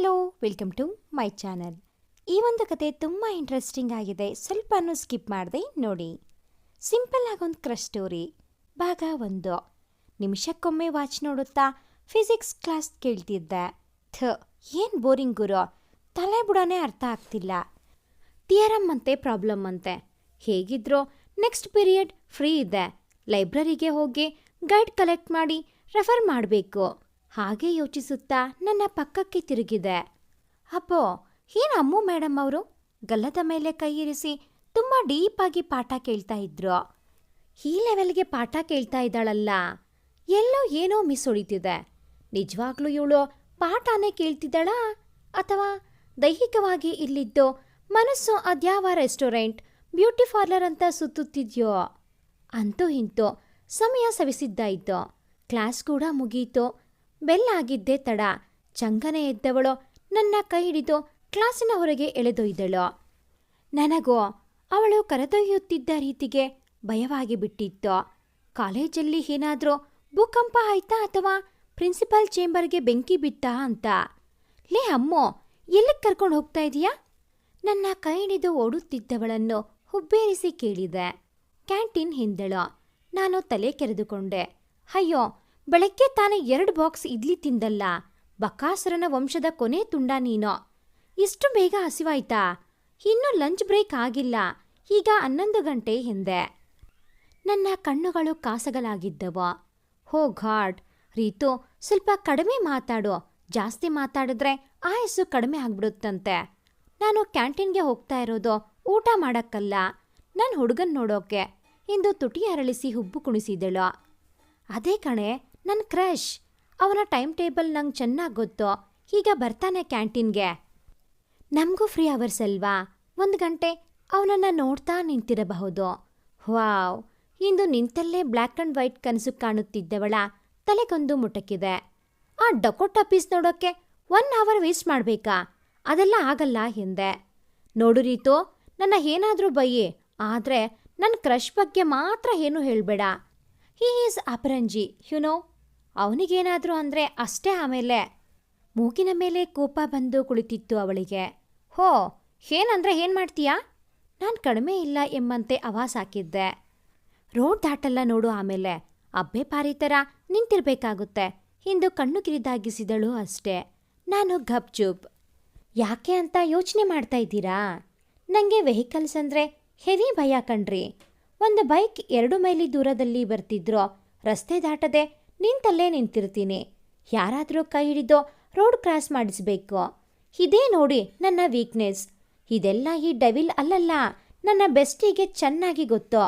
Hello welcome to my channel ಈ ಒಂದು ಕತೆ ತುಂಬ ಇಂಟ್ರೆಸ್ಟಿಂಗ್ ಆಗಿದೆ. ಸ್ವಲ್ಪನೂ ಸ್ಕಿಪ್ ಮಾಡದೆ, ನೋಡಿ. ಸಿಂಪಲ್ ಆಗೊಂದು ಕ್ರಶ್ ಸ್ಟೋರಿ ಭಾಗ ಒಂದು. ನಿಮಿಷಕ್ಕೊಮ್ಮೆ ವಾಚ್ ನೋಡುತ್ತಾ ಫಿಸಿಕ್ಸ್ ಕ್ಲಾಸ್ ಕೇಳ್ತಿದ್ದೆ. ಥ, ಏನು ಬೋರಿಂಗ್ ಗುರು? ತಲೆ ಬುಡನೇ ಅರ್ಥ ಆಗ್ತಿಲ್ಲ. ಥಿಯರಮ್ ಅಂತೆ ಪ್ರಾಬ್ಲಮ್ ಅಂತೆ. ಹೇಗಿದ್ರೋ ನೆಕ್ಸ್ಟ್ ಪೀರಿಯಡ್ ಫ್ರೀ ಇದೆ. ಲೈಬ್ರರಿಗೆ ಹೋಗಿ ಗೈಡ್ ಕಲೆಕ್ಟ್ ಮಾಡಿ ರೆಫರ್ ಮಾಡಬೇಕು. ಹಾಗೆ ಯೋಚಿಸುತ್ತಾ ನನ್ನ ಪಕ್ಕಕ್ಕೆ ತಿರುಗಿದೆ. ಅಪ್ಪೋ, ಏನು ಅಮ್ಮು ಮೇಡಮ್ ಅವರು? ಗಲ್ಲದ ಮೇಲೆ ಕೈ ಇರಿಸಿ ತುಂಬ ಡೀಪಾಗಿ ಪಾಠ ಕೇಳ್ತಾ ಇದ್ರು. ಈ ಲೆವೆಲ್ಗೆ ಪಾಠ ಕೇಳ್ತಾ ಇದ್ದಾಳಲ್ಲ. ಎಲ್ಲೋ ಏನೋ ಮಿಸ್ ಹೊಡಿತಿದೆ. ನಿಜವಾಗ್ಲೂ ಇವಳು ಪಾಠನೇ ಕೇಳ್ತಿದ್ದಾಳಾ? ಅಥವಾ ದೈಹಿಕವಾಗಿ ಇಲ್ಲಿದ್ದು ಮನಸ್ಸು ಅದ್ಯಾವ ರೆಸ್ಟೋರೆಂಟ್, ಬ್ಯೂಟಿ ಪಾರ್ಲರ್ ಅಂತ ಸುತ್ತುತ್ತಿದ್ಯೋ? ಅಂತೂ ಇಂತೂ ಸಮಯ ಸವಿಸಿದ್ದಾಯಿತು. ಕ್ಲಾಸ್ ಕೂಡ ಮುಗೀತು. ಬೆಲ್ ಆಗಿದ್ದೇ ತಡ. ಚಂಗನೆ ಎದ್ದವಳು. ನನ್ನ ಕೈ ಹಿಡಿದು ಕ್ಲಾಸಿನ ಹೊರಗೆ ಎಳೆದೊಯ್ದಳು. ನನಗೋ, ಅವಳು ಕರೆದೊಯ್ಯುತ್ತಿದ್ದ ರೀತಿಗೆ ಭಯವಾಗಿ ಬಿಟ್ಟಿತ್ತು. ಕಾಲೇಜಲ್ಲಿ ಏನಾದರೂ ಭೂಕಂಪ ಆಯ್ತಾ ಅಥವಾ ಪ್ರಿನ್ಸಿಪಾಲ್ ಚೇಂಬರ್ಗೆ ಬೆಂಕಿ ಬಿತ್ತಾ ಅಂತ. ಲೇ ಅಮ್ಮೋ, ಎಲ್ಲಿಗೆ ಕರ್ಕೊಂಡು ಹೋಗ್ತಾ ಇದೀಯಾ? ನನ್ನ ಕೈ ಹಿಡಿದು ಓಡುತ್ತಿದ್ದವಳನ್ನು ಹುಬ್ಬೇರಿಸಿ ಕೇಳಿದೆ. ಕ್ಯಾಂಟೀನ್ ಹಿಂದಳು. ನಾನು ತಲೆ ಕೆರೆದುಕೊಂಡೆ. ಅಯ್ಯೋ ಬೆಳಗ್ಗೆ ತಾನೇ ಎರಡು ಬಾಕ್ಸ್ ಇಡ್ಲಿ ತಿಂದಲ್ಲ. ಬಕಾಸುರನ ವಂಶದ ಕೊನೆ ತುಂಡ ನೀನೋ. ಇಷ್ಟು ಬೇಗ ಹಸಿವಾಯ್ತಾ? ಇನ್ನೂ ಲಂಚ್ ಬ್ರೇಕ್ ಆಗಿಲ್ಲ. ಈಗ ಹನ್ನೊಂದು ಗಂಟೆ ಹಿಂದೆ. ನನ್ನ ಕಣ್ಣುಗಳು ಕಾಸಗಲಾಗಿದ್ದವು. ಹೋ ಘಾಡ್ ರೀತು, ಸ್ವಲ್ಪ ಕಡಿಮೆ ಮಾತಾಡು. ಜಾಸ್ತಿ ಮಾತಾಡಿದ್ರೆ ಆಯಸ್ಸು ಕಡಿಮೆ ಆಗ್ಬಿಡುತ್ತಂತೆ. ನಾನು ಕ್ಯಾಂಟೀನ್ಗೆ ಹೋಗ್ತಾ ಇರೋದು ಊಟ ಮಾಡಕ್ಕಲ್ಲ. ನನ್ನ ಹುಡುಗನ್ ನೋಡೋಕೆ. ಎಂದು ತುಟಿ ಅರಳಿಸಿ ಹುಬ್ಬು ಕುಣಿಸಿದಳು. ಅದೇ ಕಣೆ ನನ್ನ ಕ್ರಶ್ ಅವನ ಟೈಮ್ ಟೇಬಲ್ ನಂಗೆ ಚೆನ್ನಾಗಿ ಗೊತ್ತು. ಈಗ ಬರ್ತಾನೆ ಕ್ಯಾಂಟೀನ್ಗೆ. ನಮಗೂ ಫ್ರೀ ಅವರ್ಸ್ ಅಲ್ವಾ? ಒಂದು ಗಂಟೆ ಅವನನ್ನು ನೋಡ್ತಾ ನಿಂತಿರಬಹುದು. ವಾವ್! ಇಂದು ನಿಂತಲ್ಲೇ ಬ್ಲ್ಯಾಕ್ ಆ್ಯಂಡ್ ವೈಟ್ ಕನಸು ಕಾಣುತ್ತಿದ್ದವಳ ತಲೆಗೊಂದು ಮುಟಕಿದೆ. ಆ ಡಕೋಟ ಪೀಸ್ ನೋಡೋಕ್ಕೆ ಒನ್ ಅವರ್ ವೇಸ್ಟ್ ಮಾಡಬೇಕಾ? ಅದೆಲ್ಲ ಆಗಲ್ಲ ಹಿಂದೆ ನೋಡು ರೀತು, ನನ್ನ ಏನಾದರೂ ಬಯ್ಯಿ ಆದರೆ ನನ್ನ ಕ್ರಶ್ ಬಗ್ಗೆ ಮಾತ್ರ ಏನೂ ಹೇಳಬೇಡ. ಹೀ ಈಸ್ ಅಪರಂಜಿ ಯುನೋ ಅವನಿಗೇನಾದರೂ ಅಂದರೆ ಅಷ್ಟೇ ಆಮೇಲೆ ಮೂಗಿನ ಮೇಲೆ ಕೋಪ ಬಂದು ಕುಳಿತಿತ್ತು ಅವಳಿಗೆ. ಹೋ, ಏನಂದ್ರೆ ಏನು ಮಾಡ್ತೀಯಾ? ನಾನು ಕಡಿಮೆ ಇಲ್ಲ ಎಂಬಂತೆ ಅವಾಸ್ ಹಾಕಿದ್ದೆ. ರೋಡ್ ದಾಟಲ್ಲ ನೋಡು ಆಮೇಲೆ. ಅಬ್ಬೆ ಪಾರಿ ಥರ ನಿಂತಿರಬೇಕಾಗುತ್ತೆ. ಇಂದು ಕಣ್ಣು ಕಿರಿದಾಗಿಸಿದಳು ಅಷ್ಟೇ. ನಾನು ಗಪ್ಚುಪ್ ಯಾಕೆ ಅಂತ ಯೋಚನೆ ಮಾಡ್ತಾ ಇದ್ದೀರಾ? ನನಗೆ ವೆಹಿಕಲ್ಸ್ ಅಂದರೆ ಹೆವಿ ಭಯ ಕಣ್ರಿ. ಒಂದು ಬೈಕ್ ಎರಡು ಮೈಲಿ ದೂರದಲ್ಲಿ ಬರ್ತಿದ್ರೋ ರಸ್ತೆ ದಾಟದೆ ನಿಂತಲ್ಲೇ ನಿಂತಿರ್ತೀನಿ. ಯಾರಾದರೂ ಕೈ ಹಿಡಿದು ರೋಡ್ ಕ್ರಾಸ್ ಮಾಡಿಸ್ಬೇಕು. ಇದೇ ನೋಡಿ ನನ್ನ ವೀಕ್ನೆಸ್ ಇದೆಲ್ಲ ಈ ಡವಿಲ್ ಅಲ್ಲಲ್ಲ, ನನ್ನ ಬೆಸ್ಟಿಗೆ ಚೆನ್ನಾಗಿ ಗೊತ್ತು.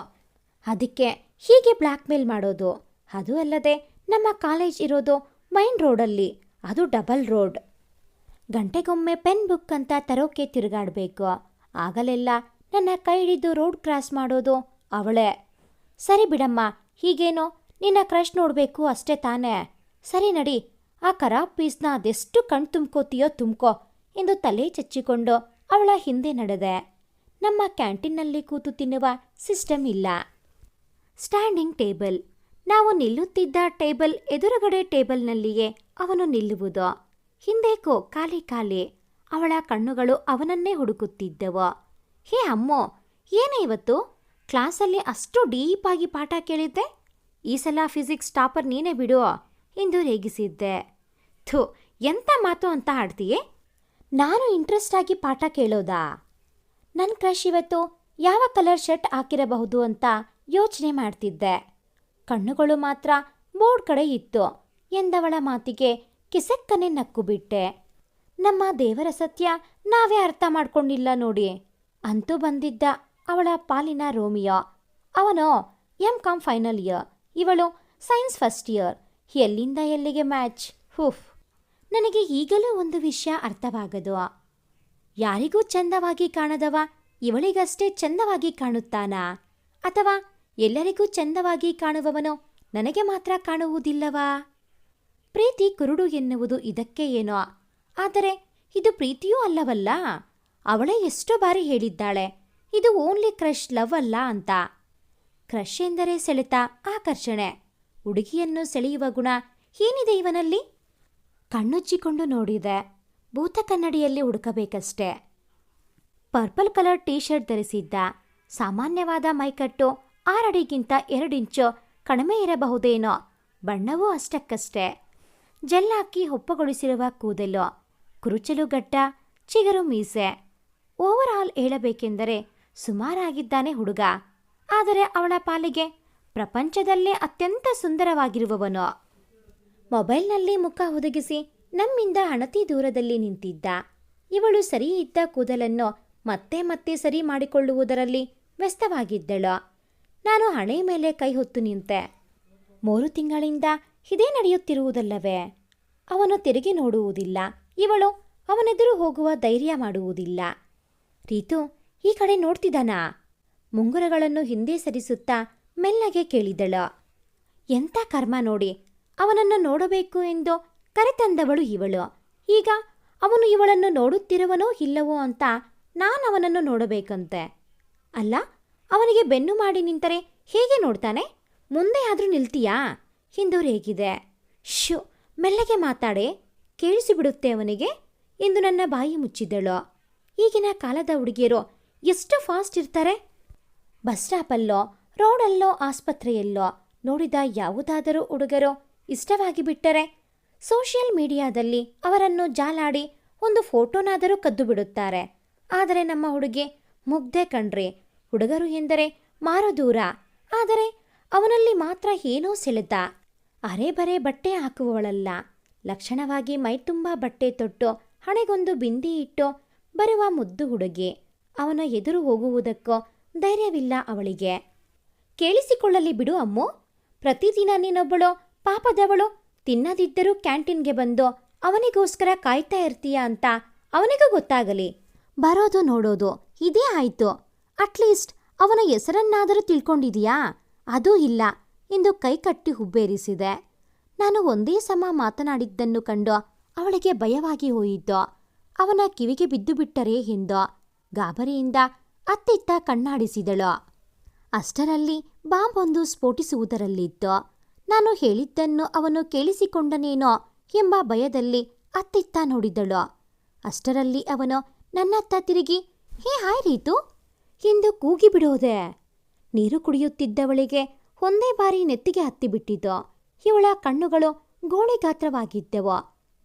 ಅದಕ್ಕೆ ಹೀಗೆ ಬ್ಲ್ಯಾಕ್ ಮೇಲ್ ಮಾಡೋದು. ಅದು ಅಲ್ಲದೆ ನಮ್ಮ ಕಾಲೇಜ್ ಇರೋದು ಮೈನ್ ರೋಡಲ್ಲಿ ಅದು ಡಬಲ್ ರೋಡ್ ಗಂಟೆಗೊಮ್ಮೆ ಪೆನ್ ಬುಕ್ ಅಂತ ತರೋಕೆ ತಿರುಗಾಡಬೇಕು. ಆಗಲೆಲ್ಲ ನನ್ನ ಕೈ ಹಿಡಿದು ರೋಡ್ ಕ್ರಾಸ್ ಮಾಡೋದು ಅವಳೇ. ಸರಿ ಬಿಡಮ್ಮ, ಹೀಗೇನೋ? ನಿನ್ನ ಕ್ರಶ್ ನೋಡಬೇಕು ಅಷ್ಟೇ ತಾನೇ. ಸರಿ ನಡಿ, ಆ ಖರಾಬ್ ಪೀಸ್ನ ಅದೆಷ್ಟು ಕಣ್ ತುಂಬ್ಕೋತೀಯೋ ತುಂಬ್ಕೋ ಎಂದು ತಲೆ ಚಚ್ಚಿಕೊಂಡು ಅವಳ ಹಿಂದೆ ನಡೆದೆ. ನಮ್ಮ ಕ್ಯಾಂಟೀನ್ನಲ್ಲಿ ಕೂತು ತಿನ್ನುವ ಸಿಸ್ಟಮ್ ಇಲ್ಲ. Standing table. ನಾವು ನಿಲ್ಲುತ್ತಿದ್ದ ಟೇಬಲ್ ಎದುರುಗಡೆ ಟೇಬಲ್ನಲ್ಲಿಯೇ ಅವನು ನಿಲ್ಲುವುದು. ಹಿಂದೇಕೋ ಖಾಲಿ ಖಾಲಿ. ಅವಳ ಕಣ್ಣುಗಳು ಅವನನ್ನೇ ಹುಡುಕುತ್ತಿದ್ದವು. ಹೇ ಅಮ್ಮೋ, ಏನೇ ಇವತ್ತು? ಕ್ಲಾಸಲ್ಲಿ ಅಷ್ಟು ಡೀಪಾಗಿ ಪಾಠ ಕೇಳಿದ್ದೆ? ಈ ಸಲ ಫಿಸಿಕ್ಸ್ ಟಾಪರ್ ನೀನೇ ಬಿಡು ಎಂದು ರೇಗಿಸಿದ್ದೆ. ಥು ಎಂಥ ಮಾತು ಅಂತ ಆಡ್ತೀಯೇ? ನಾನು ಇಂಟ್ರೆಸ್ಟ್ ಆಗಿ ಪಾಠ ಕೇಳೋದಾ? ನನ್ನ ಕ್ರಶ್ ಇವತ್ತು ಯಾವ ಕಲರ್ ಶರ್ಟ್ ಹಾಕಿರಬಹುದು ಅಂತ ಯೋಚನೆ ಮಾಡ್ತಿದ್ದೆ. ಕಣ್ಣುಗಳು ಮಾತ್ರ ಬೋರ್ಡ್ ಕಡೆ ಇತ್ತು ಎಂದವಳ ಮಾತಿಗೆ ಕಿಸಕ್ಕನೆ ನಕ್ಕು ಬಿಟ್ಟೆ ನಮ್ಮ ದೇವರ ಸತ್ಯ ನಾವೇ ಅರ್ಥ ಮಾಡ್ಕೊಂಡಿಲ್ಲ ನೋಡಿ, ಅಂತೂ ಬಂದಿದ್ದ ಅವಳ ಪಾಲಿನ ರೋಮಿಯೋ. ಅವನೋ ಎಂ ಕಾಮ್ ಫೈನಲ್ ಇಯರ್ ಇವಳು ಸೈನ್ಸ್ ಫಸ್ಟ್ ಇಯರ್. ಎಲ್ಲಿಂದ ಎಲ್ಲಿಗೆ ಮ್ಯಾಚ್? ಹುಫ್. ನನಗೆ ಈಗಲೂ ಒಂದು ವಿಷಯ ಅರ್ಥವಾಗದು. ಯಾರಿಗೂ ಚಂದವಾಗಿ ಕಾಣದವ, ಇವಳಿಗಷ್ಟೇ ಚಂದವಾಗಿ ಕಾಣುತ್ತಾನಾ? ಅಥವಾ ಎಲ್ಲರಿಗೂ ಚಂದವಾಗಿ ಕಾಣುವವನು ನನಗೆ ಮಾತ್ರ ಕಾಣುವುದಿಲ್ಲವಾ? ಪ್ರೀತಿ ಕುರುಡು ಎನ್ನುವುದು ಇದಕ್ಕೆ ಏನೋ. ಆದರೆ ಇದು ಪ್ರೀತಿಯೂ ಅಲ್ಲವಲ್ಲ? ಅವಳೇ ಎಷ್ಟೋ ಬಾರಿ ಹೇಳಿದ್ದಾಳೆ, ಇದು ಓನ್ಲಿ ಕ್ರಶ್ ಲವ್ ಅಲ್ಲ ಅಂತ. ಕ್ರಶ್ ಎಂದರೆ ಸೆಳೆತ ಆಕರ್ಷಣೆ. ಹುಡುಗಿಯನ್ನು ಸೆಳೆಯುವ ಗುಣ ಏನಿದೆ ಇವನಲ್ಲಿ? ಕಣ್ಣುಚ್ಚಿಕೊಂಡು ನೋಡಿದೆ. ಭೂತ ಕನ್ನಡಿಯಲ್ಲಿ ಹುಡುಕಬೇಕಷ್ಟೆ. ಪರ್ಪಲ್ ಕಲರ್ ಟೀ ಶರ್ಟ್ ಧರಿಸಿದ್ದ. ಸಾಮಾನ್ಯವಾದ ಮೈಕಟ್ಟು ಆರಡಿಗಿಂತ ಎರಡಿಂಚು ಕಡಿಮೆ ಇರಬಹುದೇನೋ? ಬಣ್ಣವೂ ಅಷ್ಟಕ್ಕಷ್ಟೇ. ಜೆಲ್ಲಾಕಿ ಹೊಪ್ಪಗೊಳಿಸಿರುವ ಕೂದಲು. ಕುರುಚಲು ಗಟ್ಟ, ಚಿಗರು ಮೀಸೆ. ಓವರ್ ಆಲ್ ಹೇಳಬೇಕೆಂದರೆ ಸುಮಾರಾಗಿದ್ದಾನೆ ಹುಡುಗ. ಆದರೆ ಅವಳ ಪಾಲಿಗೆ ಪ್ರಪಂಚದಲ್ಲೇ ಅತ್ಯಂತ ಸುಂದರವಾಗಿರುವವನು. ಮೊಬೈಲ್ನಲ್ಲಿ ಮುಖ ಒದಗಿಸಿ ನಮ್ಮಿಂದ ಅಣತಿ ದೂರದಲ್ಲಿ ನಿಂತಿದ್ದ. ಇವಳು ಸರಿ ಇದ್ದ ಕೂದಲನ್ನು ಮತ್ತೆ ಮತ್ತೆ ಸರಿ ಮಾಡಿಕೊಳ್ಳುವುದರಲ್ಲಿ ವ್ಯಸ್ತವಾಗಿದ್ದಳು. ನಾನು ಹಣೆ ಮೇಲೆ ಕೈ ಹೊತ್ತು ನಿಂತೆ. ಮೂರು ತಿಂಗಳಿಂದ ಇದೇ ನಡೆಯುತ್ತಿರುವುದಲ್ಲವೇ? ಅವನು ತಿರುಗಿ ನೋಡುವುದಿಲ್ಲ. ಇವಳು ಅವನೆದುರು ಹೋಗುವ ಧೈರ್ಯ ಮಾಡುವುದಿಲ್ಲ. ರೀತು, ಈ ಕಡೆ ನೋಡ್ತಿದ್ದಾನಾ? ಮುಂಗುರಗಳನ್ನು ಹಿಂದೆ ಸರಿಸುತ್ತಾ ಮೆಲ್ಲಗೆ ಕೇಳಿದಳು. ಎಂಥ ಕರ್ಮ ನೋಡಿ, ಅವನನ್ನು ನೋಡಬೇಕು ಎಂದು ಕರೆತಂದವಳು ಇವಳು. ಈಗ ಅವನು ಇವಳನ್ನು ನೋಡುತ್ತಿರುವನೋ ಇಲ್ಲವೋ ಅಂತ ನಾನು ಅವನನ್ನು ನೋಡಬೇಕಂತೆ. ಅಲ್ಲ, ಅವನಿಗೆ ಬೆನ್ನು ಮಾಡಿ ನಿಂತರೆ ಹೇಗೆ ನೋಡ್ತಾನೆ? ಮುಂದೆ ಆದರೂ ನಿಲ್ತೀಯಾ? ಹಿಂದೂರೇಗಿದೆ ಶು ಮೆಲ್ಲಗೆ ಮಾತಾಡೆ, ಕೇಳಿಸಿಬಿಡುತ್ತೆ ಅವನಿಗೆ ಎಂದು ನನ್ನ ಬಾಯಿ ಮುಚ್ಚಿದ್ದಳು ಈಗಿನ ಕಾಲದ ಹುಡುಗಿಯರು ಎಷ್ಟು ಫಾಸ್ಟ್ ಇರ್ತಾರೆ? ಬಸ್ ಸ್ಟಾಪಲ್ಲೋ, ರೋಡಲ್ಲೋ, ಆಸ್ಪತ್ರೆಯಲ್ಲೋ ನೋಡಿದ ಯಾವುದಾದರೂ ಹುಡುಗರು ಇಷ್ಟವಾಗಿ ಬಿಟ್ಟರೆ ಸೋಷಿಯಲ್ ಮೀಡಿಯಾದಲ್ಲಿ ಅವರನ್ನು ಜಾಲಾಡಿ ಒಂದು ಫೋಟೋನಾದರೂ ಕದ್ದು ಬಿಡುತ್ತಾರೆ. ಆದರೆ ನಮ್ಮ ಹುಡುಗಿ ಮುಗ್ಧೆ ಕಣ್ರಿ. ಹುಡುಗರು ಎಂದರೆ ಮಾರು ದೂರ ಆದರೆ ಅವನಲ್ಲಿ ಮಾತ್ರ ಏನೋ ಸೆಳೆತ. ಅರೆ ಬರೆ ಬಟ್ಟೆ ಹಾಕುವವಳಲ್ಲ. ಲಕ್ಷಣವಾಗಿ ಮೈತುಂಬ ಬಟ್ಟೆ ತೊಟ್ಟು ಹಣೆಗೊಂದು ಬಿಂದಿ ಇಟ್ಟು ಬರುವ ಮುದ್ದು ಹುಡುಗಿ. ಅವನ ಎದುರು ಹೋಗುವುದಕ್ಕೋ ಧೈರ್ಯವಿಲ್ಲ ಅವಳಿಗೆ. ಕೇಳಿಸಿಕೊಳ್ಳಲಿ ಬಿಡು ಅಮ್ಮು. ಪ್ರತಿದಿನ ನೀನೊಬ್ಬಳು, ಪಾಪದವಳು, ತಿನ್ನದಿದ್ದರೂ ಕ್ಯಾಂಟೀನ್ಗೆ ಬಂದು ಅವನಿಗೋಸ್ಕರ ಕಾಯ್ತಾ ಇರ್ತೀಯ ಅಂತ ಅವನಿಗೂ ಗೊತ್ತಾಗಲಿ. ಬರೋದು ನೋಡೋದು, ಇದೇ ಆಯ್ತು. ಅಟ್ಲೀಸ್ಟ್ ಅವನ ಹೆಸರನ್ನಾದರೂ ತಿಳ್ಕೊಂಡಿದೀಯಾ? ಅದೂ ಇಲ್ಲ, ಎಂದು ಕೈಕಟ್ಟಿ ಹುಬ್ಬೇರಿಸಿದೆ. ನಾನು ಒಂದೇ ಸಮ ಮಾತನಾಡಿದ್ದನ್ನು ಕಂಡು ಅವಳಿಗೆ ಭಯವಾಗಿ ಹೋಯಿತು. ಅವನ ಕಿವಿಗೆ ಬಿದ್ದು ಬಿಟ್ಟರೆ ಎಂದು ಗಾಬರಿಯಿಂದ ಅತ್ತಿತ್ತ ಕಣ್ಣಾಡಿಸಿದಳು. ಅಷ್ಟರಲ್ಲಿ ಬಾಂಬ್ ಒಂದು ಸ್ಫೋಟಿಸುವುದರಲ್ಲಿತ್ತು. ನಾನು ಹೇಳಿದ್ದನ್ನು ಅವನು ಕೇಳಿಸಿಕೊಂಡನೇನೋ ಎಂಬ ಭಯದಲ್ಲಿ ಅತ್ತಿತ್ತ ನೋಡಿದಳು. ಅಷ್ಟರಲ್ಲಿ ಅವನು ನನ್ನತ್ತ ತಿರುಗಿ, ಹೇ ಹಾಯ್ ರೀತು ಎಂದು ಕೂಗಿಬಿಡೋದೆ ನೀರು ಕುಡಿಯುತ್ತಿದ್ದವಳಿಗೆ ಒಂದೇ ಬಾರಿ ನೆತ್ತಿಗೆ ಹತ್ತಿಬಿಟ್ಟಿತು ಇವಳ ಕಣ್ಣುಗಳು ಗೋಳಿ ಗಾತ್ರವಾಗಿದ್ದವು.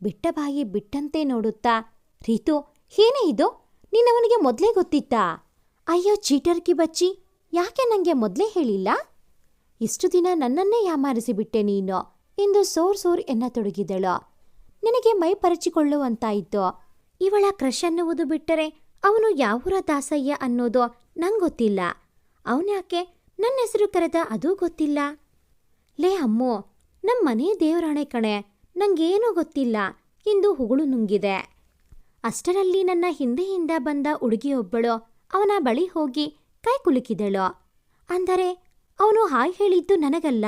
ಬಿಟ್ಟ ಬಾಯಿ ಬಿಟ್ಟಂತೆ ನೋಡುತ್ತಾ, ರೀತು, ಏನೇ ಇದು? ನಿನ್ನವನಿಗೆ ಮೊದಲೇ ಗೊತ್ತಿತ್ತಾ? ಅಯ್ಯೋ ಚೀಟರ್ಕಿ ಬಚ್ಚಿ, ಯಾಕೆ ನನಗೆ ಮೊದಲೇ ಹೇಳಿಲ್ಲ? ಇಷ್ಟು ದಿನ ನನ್ನನ್ನೇ ಯಾಮಾರಿಸಿಬಿಟ್ಟೆ ನೀನು? ಎಂದು ಸೋರ್ ಸೋರ್ ಎನ್ನತೊಡಗಿದಳು. ನಿನಗೆ ಮೈ ಪರಚಿಕೊಳ್ಳುವಂತಾಯಿತು? ಇವಳ ಕ್ರಶ್ ಅನ್ನುವುದು ಬಿಟ್ಟರೆ ಅವನು ಯಾವೂರ ದಾಸಯ್ಯ ಅನ್ನೋದು ನಂಗೊತ್ತಿಲ್ಲ. ಅವನ್ಯಾಕೆ? ನನ್ನ ಹೆಸರು ಕರೆದ ಅದೂ ಗೊತ್ತಿಲ್ಲ. ಲೇ ಅಮ್ಮು ನಮ್ಮ ಮನೆ ದೇವರಾಣೆ ಕಣೆ, ನಂಗೇನೂ ಗೊತ್ತಿಲ್ಲ ಎಂದು ಹುಗುಳು ನುಂಗಿದೆ. ಅಷ್ಟರಲ್ಲಿ ನನ್ನ ಹಿಂದೆಯಿಂದ ಬಂದ ಹುಡುಗಿಯೊಬ್ಬಳು ಅವನ ಬಳಿ ಹೋಗಿ ಕೈ ಕುಲುಕಿದಳು. ಅಂದರೆ ಅವನು ಹಾಯ್ ಹೇಳಿದ್ದು ನನಗಲ್ಲ.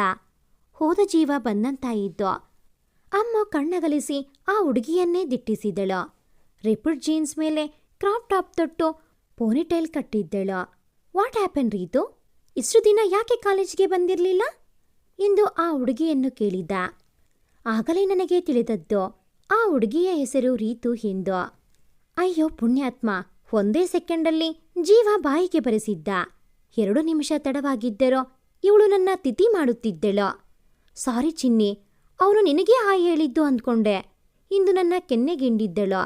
ಹೋದ ಜೀವ ಬಂದಂತಾಯಿದ್ದು ಅಮ್ಮ ಕಣ್ಣಗಲಿಸಿ ಆ ಹುಡುಗಿಯನ್ನೇ ದಿಟ್ಟಿಸಿದಳು. ರಿಪುಡ್ ಜೀನ್ಸ್ ಮೇಲೆ ಕ್ರಾಪ್ ಟಾಪ್ ತೊಟ್ಟು ಪೋನಿಟೈಲ್ ಕಟ್ಟಿದ್ದಳು. What happen Reethu? ಇಷ್ಟು ದಿನ ಯಾಕೆ ಕಾಲೇಜಿಗೆ ಬಂದಿರಲಿಲ್ಲ? ಎಂದು ಆ ಹುಡುಗಿಯನ್ನು ಕೇಳಿದ. ಆಗಲೇ ನನಗೆ ತಿಳಿದದ್ದು, ಆ ಹುಡುಗಿಯ ಹೆಸರು ರೀತು ಎಂದು ಅಯ್ಯೋ ಪುಣ್ಯಾತ್ಮ, ಒಂದೇ ಸೆಕೆಂಡಲ್ಲಿ ಜೀವ ಬಾಯಿಗೆ ಬರೆಸಿದ್ದ. ಎರಡು ನಿಮಿಷ ತಡವಾಗಿದ್ದರೋ, ಇವಳು ನನ್ನ ತಿಥಿ ಮಾಡುತ್ತಿದ್ದಳೋ. ಸಾರಿ ಚಿನ್ನಿ, ಅವನು ನಿನಗೆ ಹಾಯಿ ಹೇಳಿದ್ದು ಅಂದ್ಕೊಂಡೆ. ಇಂದು ನನ್ನ ಕೆನ್ನೆಗೆಂಡಿದ್ದಳೋ.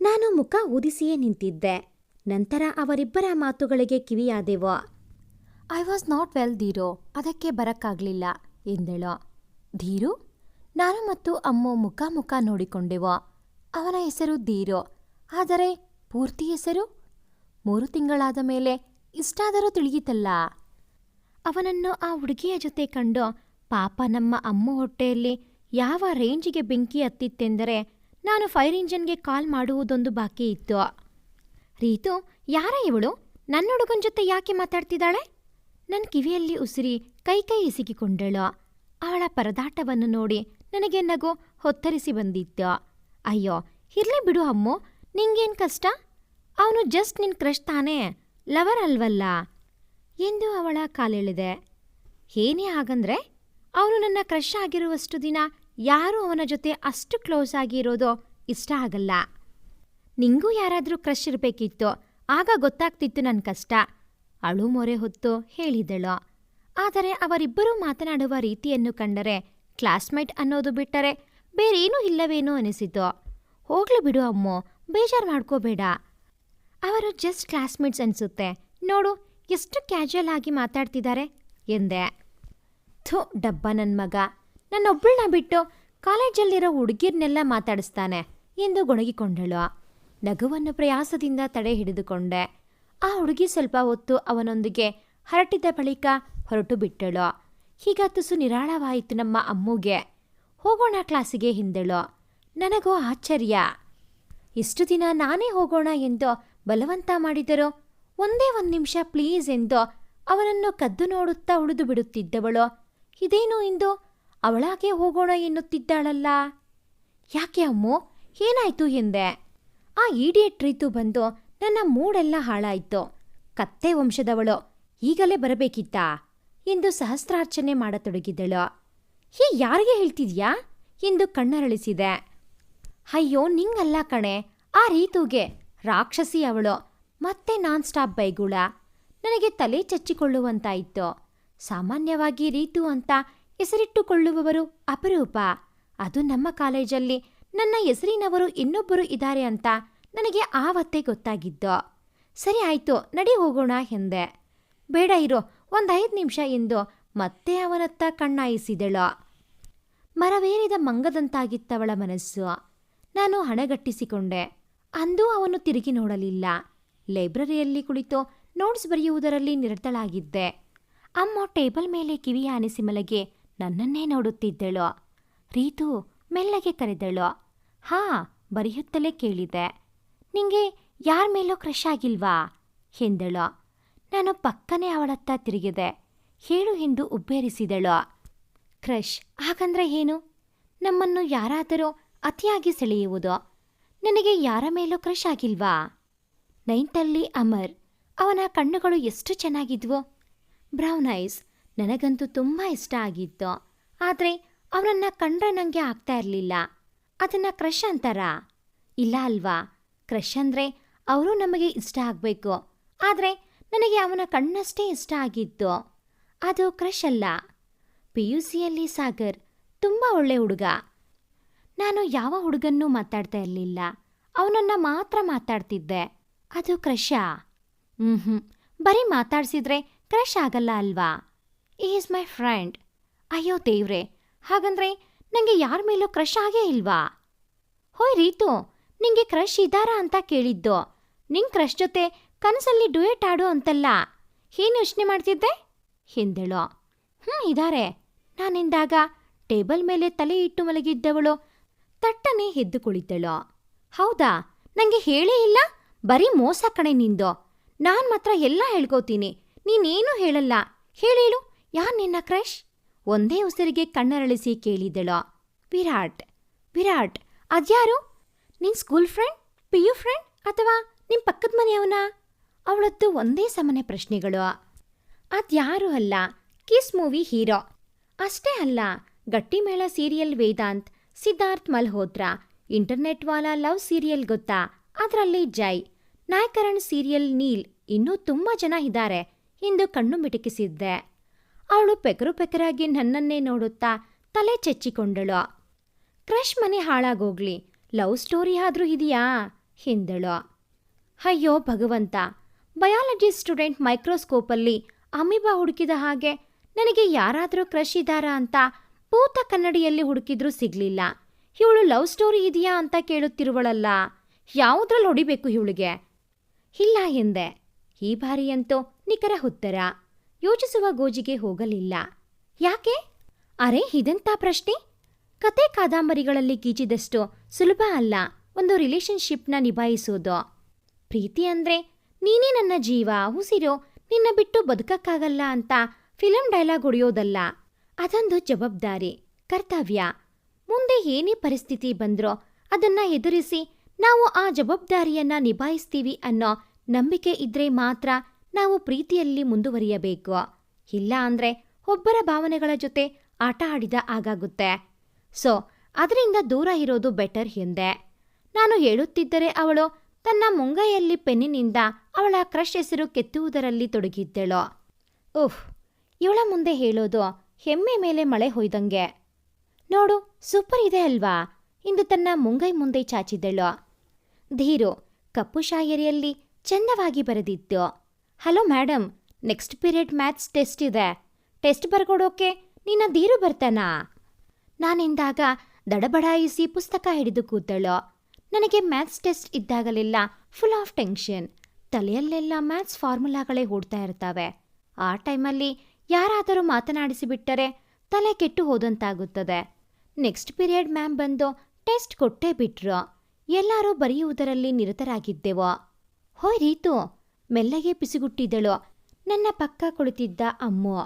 ನಾನು ಮುಖ ಊದಿಸಿಯೇ ನಿಂತಿದ್ದೆ. ನಂತರ ಅವರಿಬ್ಬರ ಮಾತುಗಳಿಗೆ ಕಿವಿಯಾದೆವು. ಐ ವಾಸ್ ನಾಟ್ ವೆಲ್ ಧೀರೋ ಅದಕ್ಕೆ ಬರಕ್ಕಾಗ್ಲಿಲ್ಲ, ಎಂದಳು. ಧೀರು ನಾನು ಮತ್ತು ಅಮ್ಮ ಮುಖ ಮುಖ ನೋಡಿಕೊಂಡೆವು. ಅವನ ಹೆಸರು ಧೀರೋ ಆದರೆ ಪೂರ್ತಿ ಹೆಸರು ಮೂರು ತಿಂಗಳಾದ ಮೇಲೆ ಇಷ್ಟಾದರೂ ತಿಳಿಯಿತಲ್ಲ. ಅವನನ್ನು ಆ ಹುಡುಗಿಯ ಜೊತೆ ಕಂಡು, ಪಾಪ ನಮ್ಮ ಅಮ್ಮ ಹೊಟ್ಟೆಯಲ್ಲಿ ಯಾವ ರೇಂಜಿಗೆ ಬೆಂಕಿ ಹತ್ತಿತ್ತೆಂದರೆ ನಾನು ಫೈರ್ ಇಂಜಿನ್ಗೆ ಕಾಲ್ ಮಾಡುವುದೊಂದು ಬಾಕಿ ಇತ್ತು. ರೀತು, ಯಾರ ಇವಳು? ನನ್ನ ಹುಡುಗನ ಜೊತೆ ಯಾಕೆ ಮಾತಾಡ್ತಿದ್ದಾಳೆ? ನನ್ನ ಕಿವಿಯಲ್ಲಿ ಉಸಿರಿ ಕೈ ಕೈ ಇಸಿಕಿಕೊಂಡಳು. ಅವಳ ಪರದಾಟವನ್ನು ನೋಡಿ ನನಗೆ ನಗು ಹೊತ್ತರಿಸಿ ಬಂದಿತ್ತು. ಅಯ್ಯೋ, ಇರ್ಲಿ ಬಿಡು ಅಮ್ಮು, ನಿಂಗೇನು ಕಷ್ಟ? ಅವನು ಜಸ್ಟ್ ನಿನ್ ಕ್ರಶ್ ತಾನೇ? ಲವರ್ ಅಲ್ವಲ್ಲ? ಎಂದು ಅವಳ ಕಾಲೆಳೆದೆ. ಏನೇ ಹಾಗಂದ್ರೆ, ಅವನು ನನ್ನ ಕ್ರಶ್ ಆಗಿರುವಷ್ಟು ದಿನ ಯಾರೂ ಅವನ ಜೊತೆ ಅಷ್ಟು ಕ್ಲೋಸ್ ಆಗಿರೋದು ಇಷ್ಟ ಆಗಲ್ಲ. ನಿಂಗೂ ಯಾರಾದರೂ ಕ್ರಶ್ ಇರಬೇಕಿತ್ತು, ಆಗ ಗೊತ್ತಾಗ್ತಿತ್ತು ನನ್ನ ಕಷ್ಟ. ಅಳು ಮೊರೆ ಹೊತ್ತು ಹೇಳಿದಳು. ಆದರೆ ಅವರಿಬ್ಬರೂ ಮಾತನಾಡುವ ರೀತಿಯನ್ನು ಕಂಡರೆ ಕ್ಲಾಸ್ಮೇಟ್ ಅನ್ನೋದು ಬಿಟ್ಟರೆ ಬೇರೇನೂ ಇಲ್ಲವೇನೋ ಅನಿಸಿತು. ಹೋಗ್ಲಿ ಬಿಡು ಅಮ್ಮೋ, ಬೇಜಾರು ಮಾಡ್ಕೋಬೇಡ. ಅವರು ಜಸ್ಟ್ ಕ್ಲಾಸ್ಮೇಟ್ಸ್ ಅನ್ಸುತ್ತೆ. ನೋಡು, ಎಷ್ಟು ಕ್ಯಾಶುಯಲ್ ಆಗಿ ಮಾತಾಡ್ತಿದ್ದಾರೆ ಎಂದೆ. ಥು, ಡಬ್ಬ ನನ್ನ ಮಗ. ನನ್ನೊಬ್ಬಳನ್ನ ಬಿಟ್ಟು ಕಾಲೇಜಲ್ಲಿರೋ ಹುಡುಗಿರ್ನೆಲ್ಲ ಮಾತಾಡಿಸ್ತಾನೆ, ಎಂದು ಗೊಣಗಿಕೊಂಡಳು. ನಗುವನ್ನು ಪ್ರಯಾಸದಿಂದ ತಡೆ ಹಿಡಿದುಕೊಂಡೆ. ಆ ಹುಡುಗಿ ಸ್ವಲ್ಪ ಹೊತ್ತು ಅವನೊಂದಿಗೆ ಹರಟಿದ ಬಳಿಕ ಹೊರಟು ಬಿಟ್ಟಳು. ಹೀಗ ತುಸು ನಿರಾಳವಾಯಿತು ನಮ್ಮ ಅಮ್ಮುಗೆ. ಹೋಗೋಣ ಕ್ಲಾಸಿಗೆ ಹಿಂದಳು. ನನಗೂ ಆಶ್ಚರ್ಯ. ಇಷ್ಟು ದಿನ ನಾನೇ ಹೋಗೋಣ ಎಂದು ಬಲವಂತ ಮಾಡಿದರು? ಒಂದೇ ಒಂದು ನಿಮಿಷ ಪ್ಲೀಸ್ ಎಂದು ಅವನನ್ನು ಕದ್ದು ನೋಡುತ್ತಾ ಉಳಿದು ಬಿಡುತ್ತಿದ್ದವಳು. ಇದೇನು ಇಂದು? ಅವಳಾಗೆ ಹೋಗೋಣ ಎನ್ನುತ್ತಿದ್ದಾಳಲ್ಲ. ಯಾಕೆ ಅಮ್ಮು? ಏನಾಯ್ತು ಎಂದೆ? ಆ ಈಡಿಯಟ್ ರೀತು ಬಂದು ನನ್ನ ಮೂಡೆಲ್ಲ ಹಾಳಾಯ್ತು. ಕತ್ತೆ ವಂಶದವಳು. ಈಗಲೇ ಬರಬೇಕಿತ್ತಾ? ಎಂದು ಸಹಸ್ರಾರ್ಚನೆ ಮಾಡತೊಡಗಿದಳು. ಹೀ, ಯಾರಿಗೆ ಹೇಳ್ತಿದ್ಯಾ? ಎಂದು ಕಣ್ಣರಳಿಸಿದೆ. ಅಯ್ಯೋ, ನಿಂಗಲ್ಲ ಕಣೆ. ಆ ರೀತುಗೆ ರಾಕ್ಷಸಿ ಅವಳು. ಮತ್ತೆ ನಾನ್ ಸ್ಟಾಪ್ ಬೈಗುಳ. ನನಗೆ ತಲೆ ಚಚ್ಚಿಕೊಳ್ಳುವಂತಾಯಿತು. ಸಾಮಾನ್ಯವಾಗಿ ರೀತು ಅಂತ ಹೆಸರಿಟ್ಟುಕೊಳ್ಳುವವರು ಅಪರೂಪ. ಅದು ನಮ್ಮ ಕಾಲೇಜಲ್ಲಿ ನನ್ನ ಹೆಸರಿನವರು ಇನ್ನೊಬ್ಬರು ಇದ್ದಾರೆ ಅಂತ ನನಗೆ ಆವತ್ತೇ ಗೊತ್ತಾಗಿದ್ದು. ಸರಿ ಆಯ್ತು, ನಡಿ ಹೋಗೋಣ ಎಂದೆ. ಬೇಡ ಇರೋ ಒಂದೈದು ನಿಮಿಷ ಎಂದು ಮತ್ತೆ ಅವನತ್ತ ಕಣ್ಣಾಯಿಸಿದಳು. ಮರವೇರಿದ ಮಂಗದಂತಾಗಿತ್ತವಳ ಮನಸ್ಸು. ನಾನು ಹಣಗಟ್ಟಿಸಿಕೊಂಡೆ. ಅಂದೂ ಅವನು ತಿರುಗಿ ನೋಡಲಿಲ್ಲ. ಲೈಬ್ರರಿಯಲ್ಲಿ ಕುಳಿತು ನೋಟ್ಸ್ ಬರೆಯುವುದರಲ್ಲಿ ನಿರತಳಾಗಿದ್ದೆ. ಅಮ್ಮ ಟೇಬಲ್ ಮೇಲೆ ಕಿವಿಯಾನಿಸಿ ಆನಿಸಿ ಮಲಗಿ ನನ್ನನ್ನೇ ನೋಡುತ್ತಿದ್ದಳು. ರೀತು ಮೆಲ್ಲಗೆ ಕರೆದಳು. ಹಾ, ಬರೆಯುತ್ತಲೇ ಕೇಳಿದೆ. ನಿಂಗೆ ಯಾರ ಮೇಲೂ ಕ್ರಶ್ ಆಗಿಲ್ವಾ? ಎಂದಳು. ನಾನು ಪಕ್ಕನೆ ಅವಳತ್ತ ತಿರುಗಿದೆ. ಹೇಳು ಎಂದು ಉಬ್ಬೇರಿಸಿದಳು. ಕ್ರಶ್ ಹಾಗಂದ್ರೆ ಏನು? ನಮ್ಮನ್ನು ಯಾರಾದರೂ ಅತಿಯಾಗಿ ಸೆಳೆಯುವುದು. ನನಗೆ ಯಾರ ಮೇಲೂ ಕ್ರಶ್ ಆಗಿಲ್ವಾ? ನೈಂಟಲ್ಲಿ ಅಮರ್, ಅವನ ಕಣ್ಣುಗಳು ಎಷ್ಟು ಚೆನ್ನಾಗಿದ್ವು? ಬ್ರೌನ್ ಐಸ್ ನನಗಂತೂ ತುಂಬ ಇಷ್ಟ ಆಗಿತ್ತು. ಆದರೆ ಅವನನ್ನ ಕಂಡ್ರೆ ನನಗೆ ಆಗ್ತಾ ಇರಲಿಲ್ಲ. ಅದನ್ನ ಕ್ರಶ್ ಅಂತಾರ? ಇಲ್ಲ ಅಲ್ವಾ? ಕ್ರಶ್ ಅಂದರೆ ಅವರು ನಮಗೆ ಇಷ್ಟ ಆಗಬೇಕು. ಆದರೆ ನನಗೆ ಅವನ ಕಣ್ಣಷ್ಟೇ ಇಷ್ಟ ಆಗಿತ್ತು. ಅದು ಕ್ರಶ್ ಅಲ್ಲ. ಪಿ ಯು ಸಿಯಲ್ಲಿ ಸಾಗರ್ ತುಂಬ ಒಳ್ಳೆ ಹುಡುಗ. ನಾನು ಯಾವ ಹುಡುಗನ್ನೂ ಮಾತಾಡ್ತಾ ಇರಲಿಲ್ಲ. ಅವನನ್ನ ಮಾತ್ರ ಮಾತಾಡ್ತಿದ್ದೆ. ಅದು ಕ್ರಶಾ ಹ್ಞೂ ಬರೀ ಮಾತಾಡ್ಸಿದ್ರೆ ಕ್ರಶ್ ಆಗಲ್ಲ ಅಲ್ವಾ? ಈಸ್ ಮೈ ಫ್ರೆಂಡ್ ಅಯ್ಯೋ ದೇವ್ರೆ, ಹಾಗಂದ್ರೆ ನನಗೆ ಯಾರ ಮೇಲೂ ಕ್ರಶ್ ಆಗೇ ಇಲ್ವಾ? ಹೋಯ್ ರೀತು, ನಿಂಗೆ ಕ್ರಶ್ ಇದ್ದಾರಾ ಅಂತ ಕೇಳಿದ್ದು. ನಿಂಗೆ ಕ್ರಶ್ ಜೊತೆ ಕನಸಲ್ಲಿ ಡುಯೆಟ್ ಆಡು ಅಂತಲ್ಲ. ಏನು ಯೋಚನೆ ಮಾಡ್ತಿದ್ದೆ? ಎಂದಳು ಹ್ಞೂ ಇದ್ದಾರೆ ನಾನಿಂದಾಗ ಟೇಬಲ್ ಮೇಲೆ ತಲೆ ಇಟ್ಟು ಮಲಗಿದ್ದವಳು ತಟ್ಟನೆ ಎದ್ದು ಕುಳಿತಳು. ಹೌದಾ? ನಂಗೆ ಹೇಳೇ ಇಲ್ಲ. ಬರೀ ಮೋಸ ಕಣೆ ನಿಂದು. ನಾನ್ ಮಾತ್ರ ಎಲ್ಲ ಹೇಳ್ಕೋತೀನಿ. ನೀನೇನು ಹೇಳಲ್ಲ. ಹೇಳೇಳು. ಯಾರ್ ನಿನ್ನ ಕ್ರಶ್? ಒಂದೇ ಉಸಿರಿಗೆ ಕಣ್ಣರಳಿಸಿ ಕೇಳಿದಳು. ವಿರಾಟ್. ವಿರಾಟ್. ಅದ್ಯಾರು? ನಿನ್ school friend? P U friend? ಅಥವಾ ನಿಮ್ ಪಕ್ಕದ ಮನೆಯವನ? ಅವಳದ್ದು ಒಂದೇ ಸಮನೆ ಪ್ರಶ್ನೆಗಳು. ಅದ್ಯಾರೂ ಅಲ್ಲ. Kiss movie hero. ಅಷ್ಟೇ ಅಲ್ಲ. Gattimela serial Vedanth. Siddharth Malhotra internet wala love serial ಗೊತ್ತಾ? ಅದರಲ್ಲಿ ಜೈ ನಾಯಕರಣ್ ಸೀರಿಯಲ್ ನೀಲ್ ಇನ್ನೂ ತುಂಬ ಜನ ಇದ್ದಾರೆ ಎಂದು ಕಣ್ಣು ಮಿಟುಕಿಸಿದ್ದೆ. ಅವಳು ಪೆಕರು ಪೆಕರಾಗಿ ನನ್ನನ್ನೇ ನೋಡುತ್ತಾ ತಲೆ ಚೆಚ್ಚಿಕೊಂಡಳು. ಕ್ರಶ್ ಮನೆ ಹಾಳಾಗೋಗ್ಲಿ, ಲವ್ ಸ್ಟೋರಿ ಆದ್ರೂ ಇದೆಯಾ? ಎಂದಳು ಅಯ್ಯೋ ಭಗವಂತ, ಬಯಾಲಜಿ ಸ್ಟೂಡೆಂಟ್ ಮೈಕ್ರೋಸ್ಕೋಪಲ್ಲಿ ಅಮೀಬಾ ಹುಡುಕಿದ ಹಾಗೆ ನನಗೆ ಯಾರಾದರೂ ಕ್ರಶ್ ಇದ್ದಾರಾ ಅಂತ ಭೂತ ಕನ್ನಡಿಯಲ್ಲಿ ಹುಡುಕಿದ್ರೂ ಸಿಗ್ಲಿಲ್ಲ. ಇವಳು ಲವ್ ಸ್ಟೋರಿ ಇದೆಯಾ ಅಂತ ಕೇಳುತ್ತಿರುವಳಲ್ಲ. ಯಾವುದ್ರಲ್ಲಿ ಹೊಡಿಬೇಕು ಇವಳಿಗೆ? ಇಲ್ಲ ಎಂದೆ. ಈ ಬಾರಿಯಂತೂ ನಿಖರ ಉತ್ತರ. ಯೋಚಿಸುವ ಗೋಜಿಗೆ ಹೋಗಲಿಲ್ಲ. ಯಾಕೆ? ಅರೆ ಇದೆಂಥ ಪ್ರಶ್ನೆ? ಕತೆ ಕಾದಂಬರಿಗಳಲ್ಲಿ ಗೀಚಿದಷ್ಟು ಸುಲಭ ಅಲ್ಲ. ಒಂದು ರಿಲೇಶನ್ಶಿಪ್ನ ನಿಭಾಯಿಸೋದು. ಪ್ರೀತಿ ಅಂದ್ರೆ ನೀನೇ ನನ್ನ ಜೀವ, ಉಸಿರು, ನಿನ್ನ ಬಿಟ್ಟು ಬದುಕಕ್ಕಾಗಲ್ಲ ಅಂತ ಫಿಲಂ ಡೈಲಾಗ್ ಹೊಡೆಯೋದಲ್ಲ. ಅದೊಂದು ಜವಾಬ್ದಾರಿ, ಕರ್ತವ್ಯ. ಮುಂದೆ ಏನೇ ಪರಿಸ್ಥಿತಿ ಬಂದ್ರೋ ಅದನ್ನ ಎದುರಿಸಿ ನಾವು ಆ ಜವಾಬ್ದಾರಿಯನ್ನ ನಿಭಾಯಿಸ್ತೀವಿ ಅನ್ನೋ ನಂಬಿಕೆ ಇದ್ರೆ ಮಾತ್ರ ನಾವು ಪ್ರೀತಿಯಲ್ಲಿ ಮುಂದುವರಿಯಬೇಕು. ಇಲ್ಲ ಅಂದ್ರೆ ಒಬ್ಬರ ಭಾವನೆಗಳ ಜೊತೆ ಆಟ ಆಡಿದ ಆಗಾಗುತ್ತೆ ಸೊ, ಅದರಿಂದ ದೂರ ಇರೋದು ಬೆಟರ್ ಎಂದೆ. ನಾನು ಹೇಳುತ್ತಿದ್ದರೆ ಅವಳು ತನ್ನ ಮುಂಗೈಯಲ್ಲಿ ಪೆನ್ನಿನಿಂದ ಅವಳ ಕ್ರಶ್ ಹೆಸರು ಕೆತ್ತುವುದರಲ್ಲಿ ತೊಡಗಿದ್ದಳು. ಉಫ್, ಇವಳ ಮುಂದೆ ಹೇಳೋದು ಹೆಮ್ಮೆ ಮೇಲೆ ಮಳೆ ಹೊಯ್ದಂಗೆ. ನೋಡು, ಸೂಪರ್ ಇದೆ ಅಲ್ವಾ? ಇಂದು ತನ್ನ ಮುಂಗೈ ಮುಂದೆ ಚಾಚಿದ್ದಳು ಧೀರು, ಕಪ್ಪು ಶಾಯರಿಯಲ್ಲಿ ಚಂದವಾಗಿ ಬರೆದಿದ್ದು. Hello madam next period maths test ಇದೆ. ಟೆಸ್ಟ್ ಬರ್ಕೊಡೋಕೆ ನಿನ್ನ ಧೀರು ಬರ್ತಾನಾ? ನಾನೆಂದಾಗ ದಡಬಡಾಯಿಸಿ ಪುಸ್ತಕ ಹಿಡಿದು ಕೂತಳು. ನನಗೆ ಮ್ಯಾಥ್ಸ್ ಟೆಸ್ಟ್ ಇದ್ದಾಗಲೆಲ್ಲ ಫುಲ್ ಆಫ್ ಟೆನ್ಷನ್ ತಲೆಯಲ್ಲೆಲ್ಲ ಮ್ಯಾಥ್ಸ್ ಫಾರ್ಮುಲಾಗಳೇ ಓಡ್ತಾ ಇರ್ತವೆ. ಆ ಟೈಮಲ್ಲಿ ಯಾರಾದರೂ ಮಾತನಾಡಿಸಿಬಿಟ್ಟರೆ ತಲೆ ಕೆಟ್ಟು ಹೋದಂತಾಗುತ್ತದೆ. ನೆಕ್ಸ್ಟ್ ಪೀರಿಯಡ್ ಮ್ಯಾಮ್ ಬಂದು ಟೆಸ್ಟ್ ಕೊಟ್ಟೇ ಬಿಟ್ರು. ಎಲ್ಲರೂ ಬರೆಯುವುದರಲ್ಲಿ ನಿರತರಾಗಿದ್ದೆವು. ಹೋಯ್ ರೀತು, ಮೆಲ್ಲಗೆ ಪಿಸುಗುಟ್ಟಿದ್ದಳು ನನ್ನ ಪಕ್ಕ ಕುಳಿತಿದ್ದ ಅಮ್ಮು.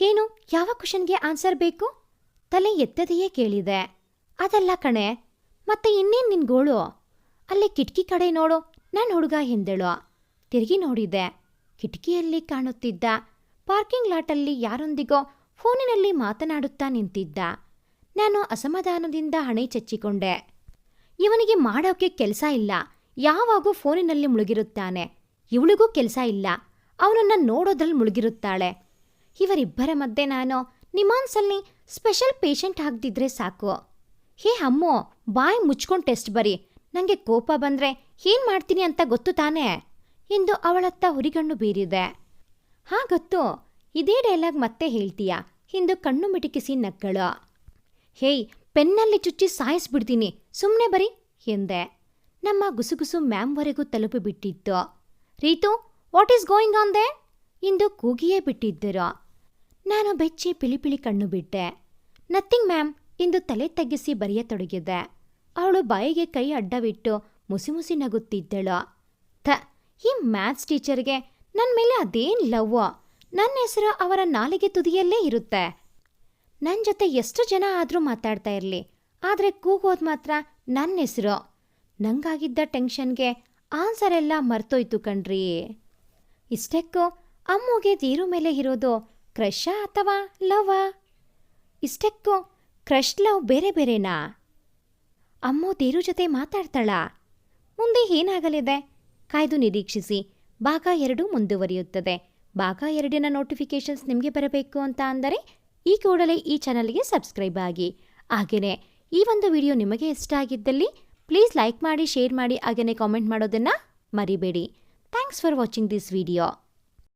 ಏನು, ಯಾವ ಕ್ವಶನ್ಗೆ ಆನ್ಸರ್ ಬೇಕು? ತಲೆ ಎತ್ತದೆಯೇ ಕೇಳಿದೆ. ಅದಲ್ಲ ಕಣೆ, ಮತ್ತೆ ಇನ್ನೇನು ನಿನ್ ಗೋಳು? ಅಲ್ಲಿ ಕಿಟಕಿ ಕಡೆ ನೋಡು ನನ್ನ ಹುಡುಗ ಎಂದಳು. ತಿರುಗಿ ನೋಡಿದೆ, ಕಿಟಕಿಯಲ್ಲಿ ಕಾಣುತ್ತಿದ್ದ ಪಾರ್ಕಿಂಗ್ ಲಾಟಲ್ಲಿ ಯಾರೊಂದಿಗೋ ಫೋನಿನಲ್ಲಿ ಮಾತನಾಡುತ್ತಾ ನಿಂತಿದ್ದ. ನಾನು ಅಸಮಾಧಾನದಿಂದ ಹಣೆ ಚಚ್ಚಿಕೊಂಡೆ. ಇವನಿಗೆ ಮಾಡೋಕೆ ಕೆಲಸ ಇಲ್ಲ. ಯಾವಾಗೂ ಫೋನಿನಲ್ಲಿ ಮುಳುಗಿರುತ್ತಾನೆ. ಇವಳಿಗೂ ಕೆಲಸ ಇಲ್ಲ. ಅವನನ್ನು ನೋಡೋದ್ರಲ್ಲಿ ಮುಳುಗಿರುತ್ತಾಳೆ. ಇವರಿಬ್ಬರ ಮಧ್ಯೆ ನಾನು ನಿಮಾನ್ಸಲ್ಲಿ ಸ್ಪೆಷಲ್ ಪೇಷಂಟ್ ಆಗದಿದ್ರೆ ಸಾಕು. ಹೇ ಅಮ್ಮೋ, ಬಾಯಿ ಮುಚ್ಕೊಂಡು ಟೆಸ್ಟ್ ಬರಿ. ನನಗೆ ಕೋಪ ಬಂದ್ರೆ ಏನ್ ಮಾಡ್ತೀನಿ ಅಂತ ಗೊತ್ತು ತಾನೇ? ಎಂದು ಅವಳತ್ತ ಹುರಿಗಣ್ಣು ಬೀರಿದೆ. ಹಾ, ಗೊತ್ತು. ಇದೇ ಡೈಲಾಗ್ ಮತ್ತೆ ಹೇಳ್ತೀಯಾ? ಹಿಂದೆ ಕಣ್ಣು ಮಿಟುಕಿಸಿ ನಕ್ಕಳು ಹೇಯ್, ಪೆನ್ನಲ್ಲಿ ಚುಚ್ಚಿ ಸಾಯಿಸ್ಬಿಡ್ತೀನಿ. ಸುಮ್ಮನೆ ಬರಿ, ಎಂದೆ. ನಮ್ಮ ಗುಸುಗುಸು ಮ್ಯಾಮ್ವರೆಗೂ ತಲುಪಿಬಿಟ್ಟಿತ್ತು Ritu what is going on there ಇಂದು ಕೂಗಿಯೇ ಬಿಟ್ಟಿದ್ದರು. ನಾನು ಬೆಚ್ಚಿ ಪಿಳಿಪಿಳಿ ಕಣ್ಣು ಬಿಟ್ಟೆ. ನಥಿಂಗ್ ಮ್ಯಾಮ್ ಇಂದು ತಲೆ ತಗ್ಗಿಸಿ ಬರೆಯತೊಡಗಿದೆ ಅವಳು ಬಾಯಿಗೆ ಕೈ ಅಡ್ಡವಿಟ್ಟು ಮುಸಿಮುಸಿ ಮುಸಿ ನಗುತ್ತಿದ್ದಳು. ಥ, ಈ ಮ್ಯಾಥ್ಸ್ ಟೀಚರ್ಗೆ ನನ್ನ ಮೇಲೆ ಅದೇನ್ ಲವ್ವ? ನನ್ನ ಹೆಸರು ಅವರ ನಾಲಿಗೆ ತುದಿಯಲ್ಲೇ ಇರುತ್ತೆ. ನನ್ನ ಜೊತೆ ಎಷ್ಟು ಜನ ಆದರೂ ಮಾತಾಡ್ತಾ ಇರಲಿ. ಆದರೆ ಕೂಗೋದ್ ಮಾತ್ರ ನನ್ನ ಹೆಸರು. ನಂಗಾಗಿದ್ದ ಟೆನ್ಷನ್ಗೆ ಆನ್ಸರ್ ಎಲ್ಲ ಮರ್ತೋಯ್ತು ಕಣ್ರಿ. ಇಷ್ಟಕ್ಕೂ ಅಮ್ಮುಗೆ ತೀರು ಮೇಲೆ ಇರೋದು ಕ್ರಶ ಅಥವಾ ಲವ್ವ? ಇಷ್ಟಕ್ಕೂ ಕ್ರಶ್ ಲವ್ ಬೇರೆ ಬೇರೆನಾ? ಅಮ್ಮು ತೀರು ಜೊತೆ ಮಾತಾಡ್ತಾಳ? ಮುಂದೆ ಏನಾಗಲಿದೆ? ಕಾಯ್ದು ನಿರೀಕ್ಷಿಸಿ. ಭಾಗ ಎರಡು ಮುಂದುವರಿಯುತ್ತದೆ. ಭಾಗ ಎರಡಿನ ನೋಟಿಫಿಕೇಷನ್ಸ್ ನಿಮಗೆ ಬರಬೇಕು ಅಂತ ಅಂದರೆ ಈ ಕೂಡಲೇ ಈ ಚಾನಲ್ಗೆ ಸಬ್ಸ್ಕ್ರೈಬ್ ಆಗಿ. ಹಾಗೆಯೇ ಈ ಒಂದು ವಿಡಿಯೋ ನಿಮಗೆ ಇಷ್ಟ ಆಗಿದ್ದಲ್ಲಿ ಪ್ಲೀಸ್ ಲೈಕ್ ಮಾಡಿ ಶೇರ್ ಮಾಡಿ, ಹಾಗೆಯೇ ಕಾಮೆಂಟ್ ಮಾಡೋದನ್ನು ಮರಿಬೇಡಿ. Thanks for watching this video